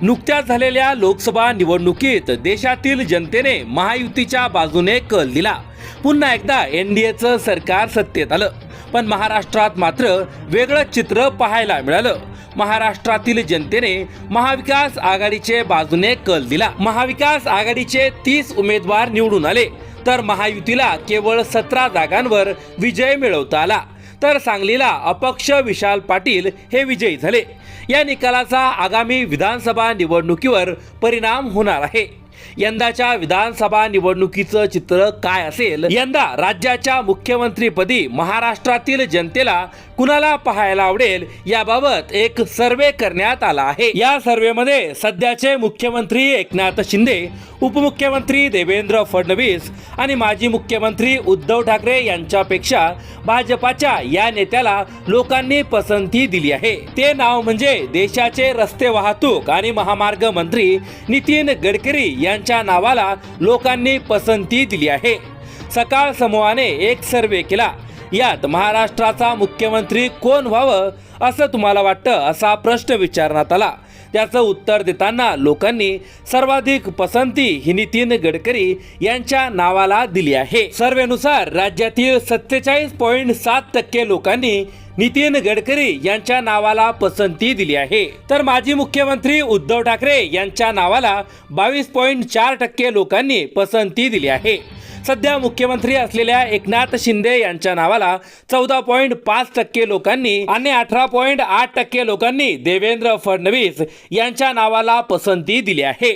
नुकत्याच झालेल्या लोकसभा निवडणुकीत देशातील जनतेने महायुतीच्या बाजूने कल दिला. पुन्हा एकदा एन डी एचं सरकार सत्तेत आलं. पण महाराष्ट्रात मात्र वेगळं चित्र पाहायला मिळालं. महाराष्ट्रातील जनतेने महाविकास आघाडीचे बाजूने कल दिला. महाविकास आघाडीचे तीस उमेदवार निवडून आले. तर महायुतीला केवळ सतरा जागांवर विजय मिळवता आला. तर सांगलीला अपक्ष विशाल पाटील हे विजयी झाले. या निकालाचा आगामी विधानसभा निवडणुकीवर परिणाम होणार आहे. यंदाच्या विधानसभा निवडणुकीचं चित्र काय असेल? यंदा राज्याच्या मुख्यमंत्रीपदी महाराष्ट्रातील जनतेला कुणाला पाहायला आवडेल? याबाबत एक सर्वे करण्यात आला आहे. या सर्वेमध्ये सध्याचे मुख्यमंत्री एकनाथ शिंदे उपमुख्यमंत्री देवेंद्र फडणवीस आणि माजी मुख्यमंत्री उद्धव ठाकरे यांच्यापेक्षा भाजपाच्या या नेत्याला लोकांनी पसंती दिली आहे. ते नाव म्हणजे देशाचे रस्ते वाहतूक आणि महामार्ग मंत्री नितीन गडकरी यांच्या नावाला लोकांनी पसंती दिली आहे. सकाळ समूहाने एक सर्वे केला. यात महाराष्ट्राचा मुख्यमंत्री कोण व्हावं असं तुम्हाला वाटतं असा प्रश्न विचारण्यात आला. त्याचं उत्तर देताना लोकांनी सर्वाधिक पसंती ही नितीन गडकरी यांच्या नावाला दिली आहे. सर्वेनुसार राज्यातील सत्तेचाळीस पॉईंट सात टक्के लोकांनी नितीन गडकरी यांच्या नावाला पसंती दिली आहे. तर माजी मुख्यमंत्री उद्धव ठाकरे यांच्या नावाला बावीस पॉईंट चार टक्के लोकांनी पसंती दिली आहे. सध्या मुख्यमंत्री असलेल्या एकनाथ शिंदे यांच्या नावाला चौदा पॉईंट पाच टक्के लोकांनी आणि अठरा पॉईंट आठ टक्के लोकांनी देवेंद्र फडणवीस यांच्या नावाला पसंती दिली आहे.